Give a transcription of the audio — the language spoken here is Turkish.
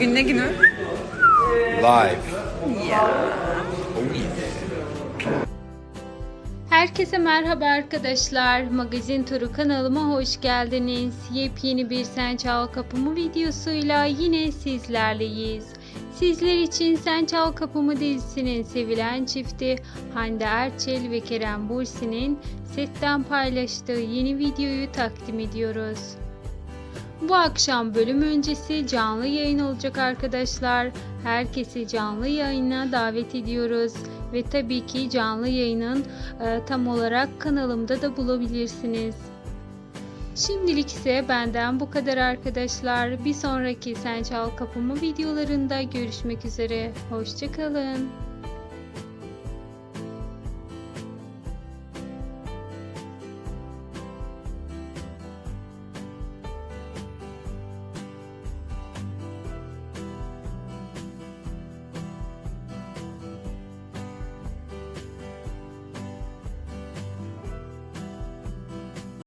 Bugün ne günü? Live. Ya. Oh yeah. Herkese merhaba arkadaşlar. Magazin Turu kanalıma hoş geldiniz. Yepyeni bir Sen Çal Kapımı videosuyla yine sizlerleyiz. Sizler için Sen Çal Kapımı dizisinin sevilen çifti Hande Erçel ve Kerem Bursi'nin setten paylaştığı yeni videoyu takdim ediyoruz. Bu akşam bölüm öncesi canlı yayın olacak arkadaşlar. Herkesi canlı yayına davet ediyoruz ve tabii ki canlı yayının e, tam olarak kanalımda da bulabilirsiniz. Şimdilik ise benden bu kadar arkadaşlar. Bir sonraki Sen Çal Kapımı videolarında görüşmek üzere. Hoşçakalın.